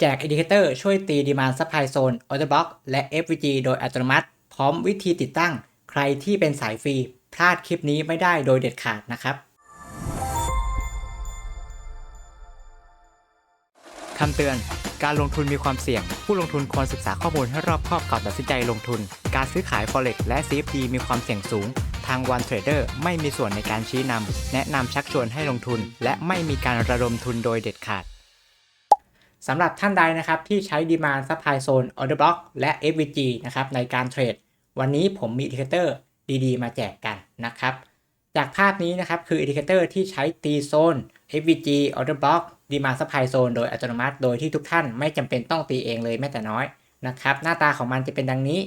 แจกอินดิเคเตอร์ช่วยตี Demand Supply Zone Order Block และ FVG โดยอัตโนมัติ พร้อมวิธีติดตั้ง ใครที่เป็นสายฟรี พลาดคลิปนี้ไม่ได้โดยเด็ดขาดนะครับคำเตือน การลงทุนมีความเสี่ยง ผู้ลงทุนควรศึกษาข้อมูลให้รอบคอบก่อนตัดสินใจลงทุน การซื้อขาย Forex และ CFD มีความเสี่ยงสูง ทาง One Trader ไม่มีส่วนในการชี้นำ แนะนำชักชวนให้ลงทุน และไม่มีการระดมทุนโดยเด็ดขาด สำหรับท่านใดนะครับที่ใช้ Demand Supply Zone Order Block และ FVG นะครับในการเทรด วันนี้ผมมีอินดิเคเตอร์ดีๆ มาแจกกันนะครับ จากภาพนี้นะครับคืออินดิเคเตอร์ที่ใช้ตีโซน FVG Order Block Demand Supply Zone โดยอัตโนมัติ โดยที่ทุกท่านไม่จำเป็นต้องตีเองเลยแม้แต่น้อยนะครับหน้าตาของมันจะเป็นดังนี้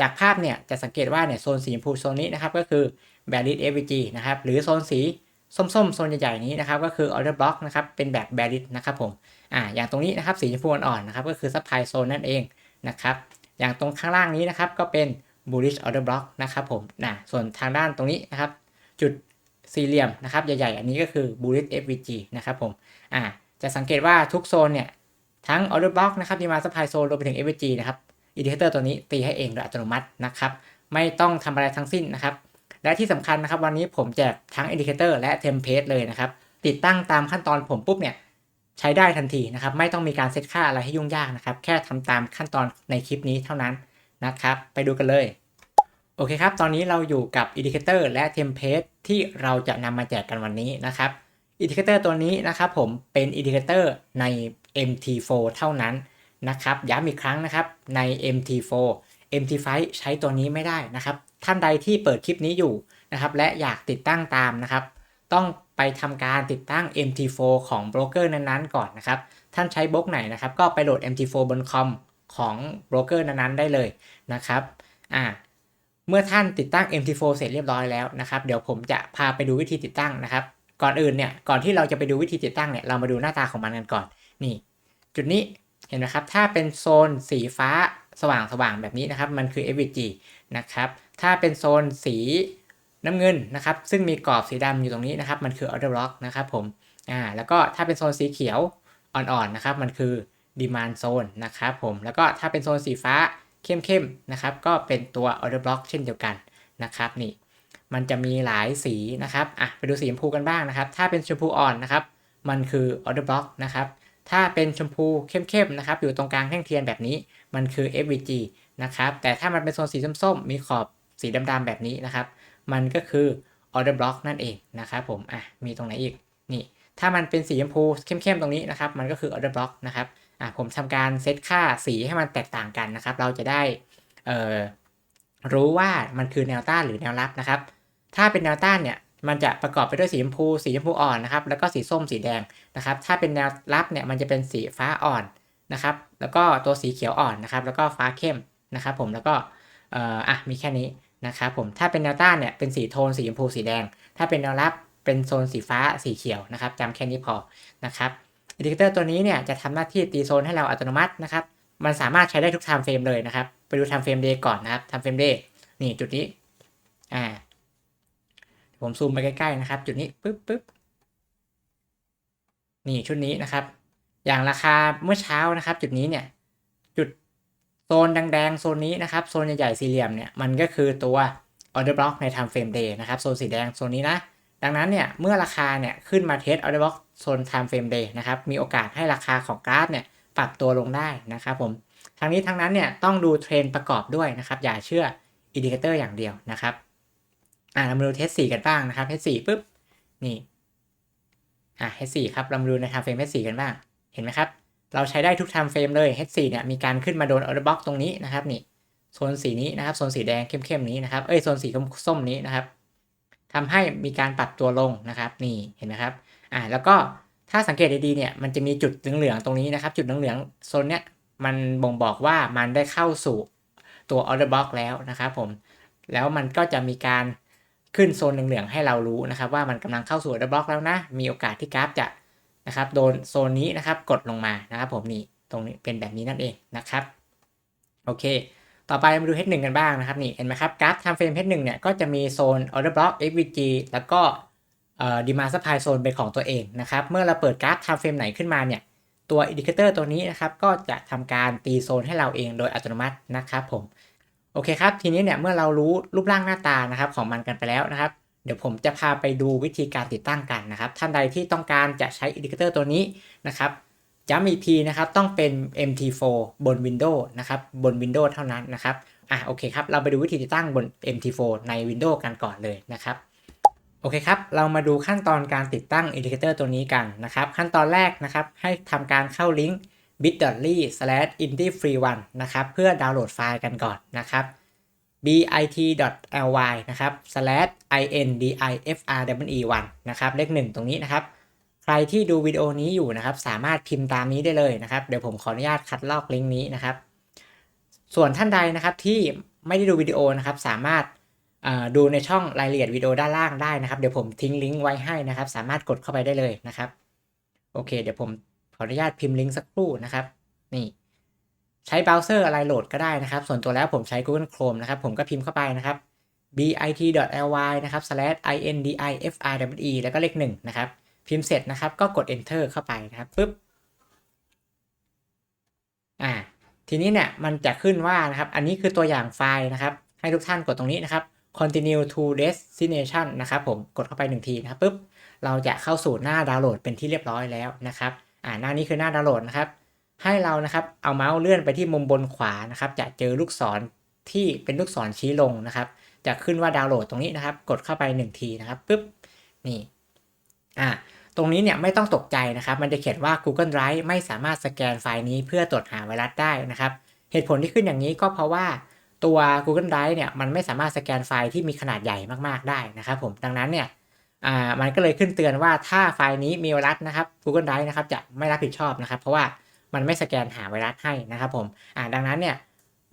จากภาพเนี่ยจะสังเกตว่าเนี่ยโซนสีชมพูโซนนี้นะครับก็คือ b a r r i t FVG นะครับหรือโซนสี ส้มๆโซนใหญ่ๆนี้นะครับก็คือ Order Block นะครับเป็นแบบ b a r r i t นะครับผมอ่าอย่างตรงนี้นะครับสีชมพูอ่อนๆนะครับก็คือ Supply Zone นั่นเองนะครับอย่างตรงข้างล่างนี้นะครับก็เป็น bullish order block นะครับผมนะส่วนทางด้านตรงนี้นะครับจุดสี่เหลี่ยมนะครับใหญ่ๆ อันนี้ก็คือ bullish FVG นะครับผมอ่าจะสังเกตว่าทุกโซนเนี่ยทั้ง order block นะครับ demand supply zone รวมไปถึง FVG นะครับอินดิเคเตอร์ตัวนี้ตีให้เองโดยอัตโนมัตินะครับไม่ต้องทำอะไรทั้งสิ้นนะครับ และที่สำคัญนะครับวันนี้ผมแจกทั้งอินดิเคเตอร์และเทมเพลตเลยนะครับ ติดตั้งตามขั้นตอนผมปุ๊บเนี่ยใช้ได้ทันทีนะครับ ไม่ต้องมีการเซตค่าอะไรให้ยุ่งยากนะครับ แค่ทำตามขั้นตอนในคลิปนี้เท่านั้นนะครับ ไปดูกันเลย โอเคครับ ตอนนี้เราอยู่กับอินดิเคเตอร์และเทมเพลตที่เราจะนำมาแจกกันวันนี้นะครับอินดิเคเตอร์ตัวนี้นะครับผมเป็นอินดิเคเตอร์ใน MT4 เท่านั้นนะครับย้ำอีกครั้งนะครับใน MT4 MT5 ใช้ตัวนี้ไม่ได้นะครับ ท่านใดที่เปิดคลิปนี้อยู่นะครับและอยากติดตั้งตามนะครับ ต้องไปทำการติดตั้ง MT4 ของโบรกเกอร์นั้นๆก่อนนะครับ ท่านใช้บล็อกไหนนะครับ ก็ไปโหลด MT4 บนคอมของโบรกเกอร์นั้นๆได้เลยนะครับอ่าเมื่อท่านติดตั้ง MT4 เสร็จเรียบร้อยแล้วนะครับ เดี๋ยวผมจะพาไปดูวิธีติดตั้งนะครับ ก่อนอื่นเนี่ย ก่อนที่เราจะไปดูวิธีติดตั้งเนี่ย เรามาดูหน้าตาของมันกันก่อน นี่ จุดนี้ เห็นไหมครับ ถ้าเป็นโซนสีฟ้า สว่างสว่างๆแบบนี้นะครับ มันคือ FVG นะครับ ถ้าเป็นโซนสีน้ำเงินนะครับ ซึ่งมีกรอบสีดำอยู่ตรงนี้นะครับ มันคือ Order Block นะครับผม อ่า แล้วก็ถ้าเป็นโซนสีเขียวอ่อนๆนะครับ มันคือ Demand Zone นะครับผม แล้วก็ถ้าเป็นโซนสีฟ้าเข้มๆนะครับ ก็เป็นตัว order block เช่นเดียวกันนะครับ นี่ มันจะมีหลายสีนะครับ อะ ไปดูสีชมพูกันบ้างนะครับ ถ้าเป็นชมพูอ่อนนะครับ มันคือ order block นะครับ ถ้าเป็นชมพูเข้มๆนะครับอยู่ตรงกลางแท่งเทียนแบบนี้มันคือ FVG นะครับแต่ถ้ามันเป็นโซนสีส้มๆมีขอบสีดำๆแบบนี้นะครับมันก็คือ order block นั่นเองนะครับผมอะมีตรงไหนอีกนี่ถ้ามันเป็นสีชมพูเข้มๆตรงนี้นะครับมันก็คือ order block นะครับอะผมทำการเซตค่าสีให้มันแตกต่างกันนะครับเราจะได้เอ่อรู้ว่ามันคือแนวต้านหรือแนวรับนะครับถ้าเป็นแนวต้านเนี่ย มันจะประกอบไปด้วยสีชมพู สีชมพูอ่อนนะครับ แล้วก็สีส้มสีแดงนะครับ ถ้าเป็นแนวรับเนี่ยมันจะเป็นสีฟ้าอ่อนนะครับ แล้วก็ตัวสีเขียวอ่อนนะครับ แล้วก็ฟ้าเข้มนะครับ ผมแล้วก็เอ่ออะมีแค่นี้นะครับผมถ้าเป็นแนวต้านเนี่ยเป็นสีโทนสีชมพูสีแดง ถ้าเป็นแนวรับเป็นโซนสีฟ้าสีเขียวนะครับจำแค่นี้พอนะครับอินดิเคเตอร์ตัวนี้เนี่ยจะทำหน้าที่ตีโซนให้เราอัตโนมัตินะครับ มันสามารถใช้ได้ทุก time frame เลยนะครับ ไปดู time frame day ก่อนนะครับ time frame day นี่จุดนี้อ่า ผมซูมไปใกล้ๆนะครับ จุดนี้ปึ๊บปึ๊บนี่ชุดนี้นะครับ อย่างราคาเมื่อเช้านะครับ จุดนี้เนี่ย จุดโซนแดงๆโซนนี้นะครับ โซนใหญ่ๆสี่เหลี่ยมเนี่ย มันก็คือตัว order block ใน time frame day นะครับ โซนสีแดงโซนนี้นะ ดังนั้นเนี่ย เมื่อราคาเนี่ยขึ้นมาเทส order block โซน time frame day นะครับ มีโอกาสให้ราคาของกราฟเนี่ยปรับตัวลงได้นะครับผม ทั้งนี้ทั้งนั้นเนี่ยต้องดูเทรนประกอบด้วยนะครับ อย่าเชื่ออินดิเคเตอร์อย่างเดียวนะครับ อ่าเรามาดูเทสสี่กันบ้างนะครับเทสสี่ปุ๊บนี่อ่าเทสสี่ครับเรามาดูใน time frame เทสสี่กันบ้างเห็นไหมครับ เราใช้ได้ทุก time frame เลย H4 เนี่ยมีการขึ้นมาโดน order block ตรงนี้นะครับนี่โซนสีนี้นะครับโซนสีแดงเข้มๆนี้นะครับเอ้ยโซนสีส้มนี้นะครับทำให้มีการปรับตัวลงนะครับ นี่เห็นไหมครับอ่าแล้วก็ถ้าสังเกตดีๆเนี่ยมันจะมีจุดเหลืองๆตรงนี้นะครับ จุดเหลืองๆโซนเนี้ยมันบ่งบอกว่ามันได้เข้าสู่ตัว order block แล้วนะครับผม แล้วมันก็จะมีการ ขึ้นโซนเหลืองๆให้เรารู้นะครับ ว่ามันกำลังเข้าสู่ order block แล้วนะ มีโอกาสที่กราฟจะนะครับโดนโซนนี้นะครับกดลงมานะครับ ผมนี่ตรงนี้เป็นแบบนี้นั่นเองนะครับโอเค ต่อไปมาดู H1 กันบ้างนะครับนี่เห็นไหมครับกราฟ time frame H1 เนี่ยก็จะมีโซน order block FVG แล้วก็เอ่อ demand supply zone เป็นของตัวเองนะครับ เมื่อเราเปิดกราฟ time frame ไหนขึ้นมาเนี่ยตัวอินดิเคเตอร์ตัวนี้นะครับก็จะทำการตีโซนให้เราเองโดยอัตโนมัตินะครับผม โอเคครับ ทีนี้เนี่ยเมื่อเรารู้รูปร่างหน้าตานะครับของมันกันไปแล้วนะครับ เดี๋ยวผมจะพาไปดูวิธีการติดตั้งกันนะครับ ท่านใดที่ต้องการจะใช้อินดิเคเตอร์ตัวนี้นะครับย้ำอีกทีนะครับต้องเป็น MT4 บน Windows นะครับบน Windows เท่านั้นนะครับอะโอเคครับเราไปดูวิธีติดตั้งบน MT4 ใน Windows กันก่อนเลยนะครับโอเคครับเรามาดูขั้นตอนการติดตั้งอินดิเคเตอร์ตัวนี้กันนะครับขั้นตอนแรกนะครับให้ทำการเข้าลิงก์ bit.ly/indiefree1 นะครับ เพื่อดาวน์โหลดไฟล์กันก่อนนะครับ bit.ly นะครับ /indifre1 นะครับ เลขหนึ่งตรงนี้นะครับ ใครที่ดูวิดีโอนี้อยู่นะครับ สามารถพิมพ์ตามนี้ได้เลยนะครับ เดี๋ยวผมขออนุญาตคัดลอกลิงก์นี้นะครับ ส่วนท่านใดนะครับที่ไม่ได้ดูวิดีโอนะครับ สามารถดูในช่องรายละเอียดวิดีโอด้านล่างได้นะครับ เดี๋ยวผมทิ้งลิงก์ไว้ให้นะครับ สามารถกดเข้าไปได้เลยนะครับ โอเค เดี๋ยวผม ขออนุญาตพิมพ์ลิงก์สักครู่นะครับ นี่ใช้เบราว์เซอร์อะไรโหลดก็ได้นะครับ ส่วนตัวแล้วผมใช้ Google Chrome นะครับ ผมก็พิมพ์เข้าไปนะครับ bit.ly นะครับ /indifre แล้วก็เลขหนึ่งนะครับ พิมพ์เสร็จนะครับ ก็กด enter เข้าไปนะครับปุ๊บ อ่า ทีนี้เนี่ย มันจะขึ้นว่านะครับ อันนี้คือตัวอย่างไฟล์นะครับ ให้ทุกท่านกดตรงนี้นะครับ continue to destination นะครับ ผม กดเข้าไปหนึ่งทีนะครับปุ๊บ เราจะเข้าสู่หน้าดาวน์โหลดเป็นที่เรียบร้อยแล้วนะครับ อ่าหน้านี้คือหน้าดาวน์โหลดนะครับ ให้เรานะครับเอาเมาส์เลื่อนไปที่มุมบนขวานะครับ จะเจอลูกศรที่เป็นลูกศรชี้ลงนะครับ จะขึ้นว่าดาวน์โหลดตรงนี้นะครับ กดเข้าไป 1 ทีนะครับปุ๊บนี่อ่าตรงนี้เนี่ยไม่ต้องตกใจนะครับ มันจะเขียนว่า Google Drive ไม่สามารถสแกนไฟล์นี้เพื่อตรวจหาไวรัสได้นะครับ เหตุผลที่ขึ้นอย่างนี้ก็เพราะว่าตัว Google Drive เนี่ยมันไม่สามารถสแกนไฟล์ที่มีขนาดใหญ่มากๆได้นะครับ ผมดังนั้นเนี่ย อ่ามันก็เลยขึ้นเตือนว่าถ้าไฟล์นี้มีไวรัสนะครับ Google Drive นะครับจะไม่รับผิดชอบนะครับ เพราะว่ามันไม่สแกนหาไวรัสให้นะครับผมอ่าดังนั้นเนี่ย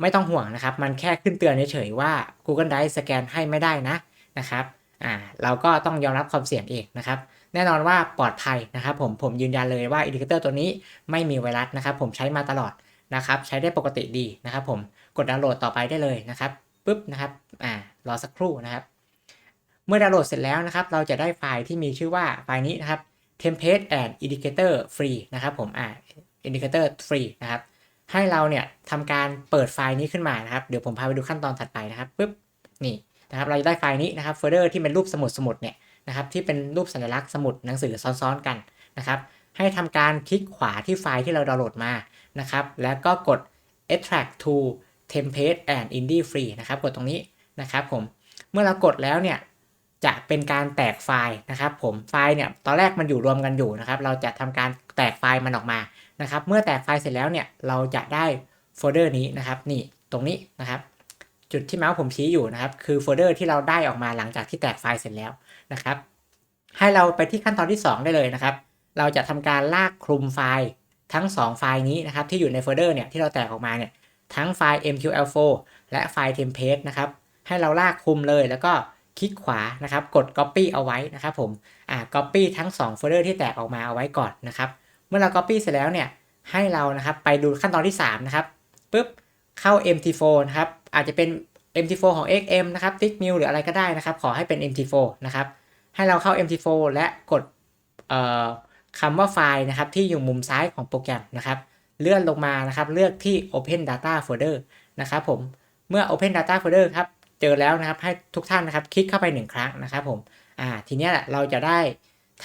ไม่ต้องห่วงนะครับ มันแค่ขึ้นเตือนเฉยๆว่า Google Drive สแกนให้ไม่ได้นะนะครับอ่าเราก็ต้องยอมรับความเสี่ยงเองนะครับ แน่นอนว่าปลอดภัยนะครับ ผมผมยืนยันเลยว่าอินดิเคเตอร์ตัวนี้ไม่มีไวรัสนะครับ ผมใช้มาตลอดนะครับ ใช้ได้ปกติดีนะครับ ผมกดดาวน์โหลดต่อไปได้เลยนะครับปุ๊บนะครับอ่ารอสักครู่นะครับ เมื่อดาวน์โหลดเสร็จแล้วนะครับ เราจะได้ไฟล์ที่มีชื่อว่าไฟล์นี้นะครับ template and indicator free นะครับผมอ่า indicator free นะครับ ให้เราเนี่ยทำการเปิดไฟล์นี้ขึ้นมานะครับ เดี๋ยวผมพาไปดูขั้นตอนถัดไปนะครับปุ๊บนี่นะครับ เราจะได้ไฟล์นี้นะครับโฟลเดอร์ที่เป็นรูปสมุดสมุดเนี่ยนะครับ ที่เป็นรูปสัญลักษณ์สมุดหนังสือซ้อนๆกันนะครับ ให้ทำการคลิกขวาที่ไฟล์ที่เราดาวน์โหลดมานะครับ แล้วก็กด extract to template and indie free นะครับ กดตรงนี้นะครับผม เมื่อเรากดแล้วเนี่ย จะเป็นการแตกไฟล์นะครับผมไฟล์เนี่ยตอนแรกมันอยู่รวมกันอยู่นะครับเราจะทำการแตกไฟล์มันออกมานะครับเมื่อแตกไฟล์เสร็จแล้วเนี่ยเราจะได้โฟลเดอร์นี้นะครับนี่ตรงนี้นะครับจุดที่เมาส์ผมชี้อยู่นะครับคือโฟลเดอร์ที่เราได้ออกมาหลังจากที่แตกไฟล์เสร็จแล้วนะครับให้เราไปที่ขั้นตอนที่ 2 ได้เลยนะครับ เราจะทำการลากคลุมไฟล์ทั้ง 2 ไฟล์นี้นะครับที่อยู่ในโฟลเดอร์เนี่ยที่เราแตกออกมาเนี่ยทั้งไฟล์ MQL4 และไฟล์ template นะครับให้เราลากคลุมเลยแล้วก็ คลิกขวานะครับกด copy เอาไว้นะครับผมอ่า copy ทั้ง2โฟลเดอร์ที่แตกออกมาเอาไว้ก่อนนะครับเมื่อเรา copy เสร็จแล้วเนี่ยให้เรานะครับไปดูขั้นตอนที่3นะครับปุ๊บเข้า MT4 นะครับอาจจะเป็น MT4 ของ XM นะครับ Tickmill หรืออะไรก็ได้นะครับ ขอให้เป็น MT4 นะครับให้เราเข้า MT4 และกดเอ่อคำว่าไฟล์นะครับที่อยู่มุมซ้ายของโปรแกรมนะครับ เลื่อนลงมานะครับเลือกที่ Open Data Folder นะครับผมเมื่อ Open Data Folder ครับ เจอแล้วนะครับให้ทุกท่านนะครับคลิกเข้าไป 1 ครั้งนะครับผมอ่าทีนี้แหละเราจะได้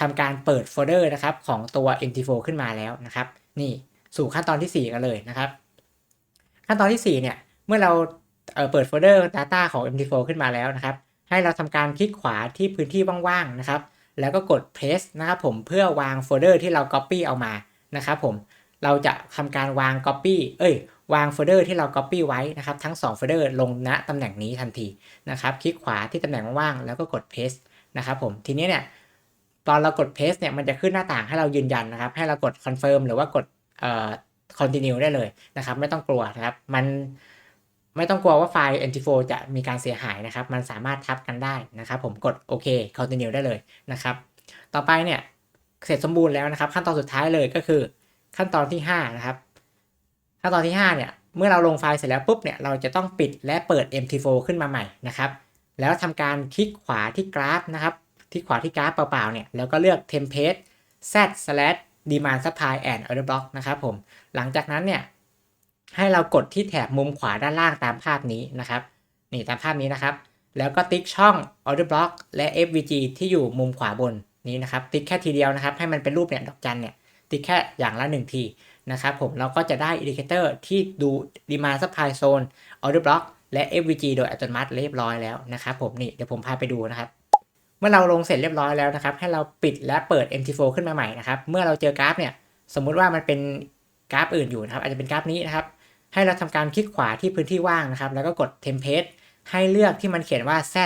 ทำการเปิดโฟลเดอร์นะครับของตัว MT4 ขึ้นมาแล้วนะครับ นี่สู่ขั้นตอนที่ 4 กันเลยนะครับ ขั้นตอนที่4เนี่ยเมื่อเราเเปิดโฟลเดอร์ Data ของ MT4 ขึ้นมาแล้วนะครับ ให้เราทำการคลิกขวาที่พื้นที่ว่างๆนะครับ แล้วก็กด Press นะครับผมเพื่อวางโฟลเดอร์ที่เรา Copy เอามานะครับผมเราจะทำการวาง Copy เอ้ย วางโฟลเดอร์ที่เรา Copy ไว้นะครับทั้ง2โฟลเดอร์ลงณตำแหน่งนี้ทันทีนะครับคลิกขวาที่ตำแหน่งว่างๆแล้วก็กด Paste นะครับผมทีนี้เนี่ยตอนเรากด Paste เนี่ยมันจะขึ้นหน้าต่างให้เรายืนยันนะครับ ให้เรากด Confirm หรือว่ากดเอ่อ Continue ได้เลยนะครับ ไม่ต้องกลัวนะครับมันไม่ต้องกลัวว่าไฟล์ MT4 จะมีการเสียหายนะครับ มันสามารถทับกันได้นะครับผมกดโอเค Continue ได้เลยนะครับ ต่อไปเนี่ยเสร็จสมบูรณ์แล้วนะครับ ขั้นตอนสุดท้ายเลยก็คือขั้นตอนที่5นะครับ ขั้นตอนที่ 5 เนี่ย เมื่อเราลงไฟล์เสร็จแล้วปุ๊บเนี่ย เราจะต้องปิดและเปิด MT4 ขึ้นมาใหม่นะครับ แล้วทำการคลิกขวาที่กราฟนะครับ ที่ขวาที่กราฟเปล่าๆเนี่ย แล้วก็เลือก template z slash demand supply and order block นะครับผม หลังจากนั้นเนี่ย ให้เรากดที่แถบมุมขวาด้านล่างตามภาพนี้นะครับ นี่ตามภาพนี้นะครับ แล้วก็ติ๊กช่อง order block และ FVG ที่อยู่มุมขวาบนนี้นะครับ ติ๊กแค่ทีเดียวนะครับ ให้มันเป็นรูปเนี่ยดอกจันเนี่ย ติ๊กแค่อย่างละหนึ่งที นะครับผมเราก็จะได้อินดิเคเตอร์ที่ดู demand supply zone order block และ FVG โดยอัตโนมัติเรียบร้อยแล้วนะครับผมนี่เดี๋ยวผมพาไปดูนะครับ เมื่อเราลงเสร็จเรียบร้อยแล้วนะครับ ให้เราปิดและเปิด MT4 ขึ้นมาใหม่นะครับ เมื่อเราเจอกราฟเนี่ยสมมุติว่ามันเป็นกราฟอื่นอยู่นะครับ อาจจะเป็นกราฟนี้นะครับ ให้เราทำการคลิกขวาที่พื้นที่ว่างนะครับ แล้วก็กด template ให้เลือกที่มันเขียนว่า z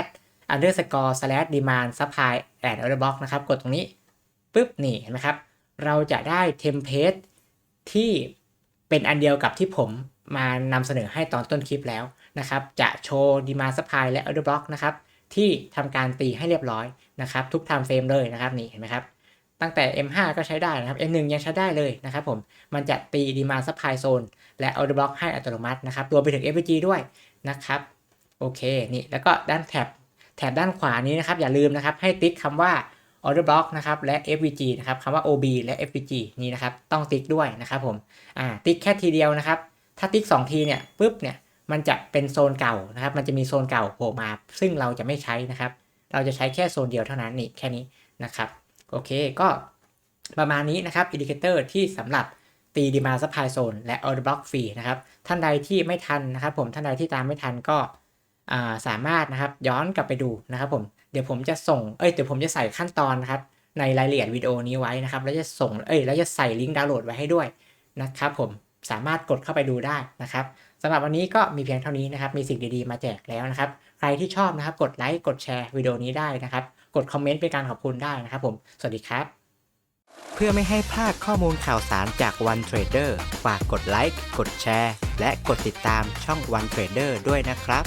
underscore slash demand supply and order block นะครับ กดตรงนี้ปุ๊บนี่เห็นไหมครับ เราจะได้เทมเพลต ที่เป็นอันเดียวกับที่ผมมานำเสนอให้ตอนต้นคลิปแล้วนะครับ จะโชว์ demand supply และ order block นะครับ ที่ทำการตีให้เรียบร้อยนะครับ ทุก time frame เลยนะครับนี่เห็นไหมครับตั้งแต่ M5 ก็ใช้ได้นะครับ M1 ยังใช้ได้เลยนะครับผมมันจะตี demand supply zone และ order block ให้อัตโนมัตินะครับรวมไปถึง FPG ด้วยนะครับโอเคนี่แล้วก็ด้านแถบแถบด้านขวานี้นะครับอย่าลืมนะครับให้ติ๊กคำว่า order block นะครับและ FVG นะครับคำว่า OB และ FVG นี่นะครับต้องติ๊กด้วยนะครับผมอ่าติ๊กแค่ทีเดียวนะครับ ถ้าติ๊ก 2 ทีเนี่ยปุ๊บเนี่ยมันจะเป็นโซนเก่านะครับ มันจะมีโซนเก่าโผล่มา ซึ่งเราจะไม่ใช้นะครับ เราจะใช้แค่โซนเดียวเท่านั้นนี่แค่นี้นะครับโอเคก็ประมาณนี้นะครับอินดิเคเตอร์ที่สำหรับตี demand supply zone และ order block ฟรีนะครับท่านใดที่ไม่ทันนะครับ ผมท่านใดที่ตามไม่ทันก็ สามารถนะครับย้อนกลับไปดูนะครับผมเดี๋ยวผมจะส่งเอ้ยเดี๋ยวผมจะใส่ขั้นตอนนะครับในรายละเอียดวิดีโอนี้ไว้นะครับแล้วจะส่งเอ้ยแล้วจะใส่ลิงก์ดาวน์โหลดไว้ให้ด้วยนะครับผมสามารถกดเข้าไปดูได้นะครับสำหรับวันนี้ก็มีเพียงเท่านี้นะครับมีสิ่งดีๆมาแจกแล้วนะครับใครที่ชอบนะครับกดไลค์กดแชร์วิดีโอนี้ได้นะครับกดคอมเมนต์เป็นการขอบคุณได้นะครับผมสวัสดีครับ เพื่อไม่ให้พลาดข้อมูลข่าวสารจาก One Trader ฝากกดไลค์กดแชร์ และกดติดตามช่อง One Trader ด้วยนะครับ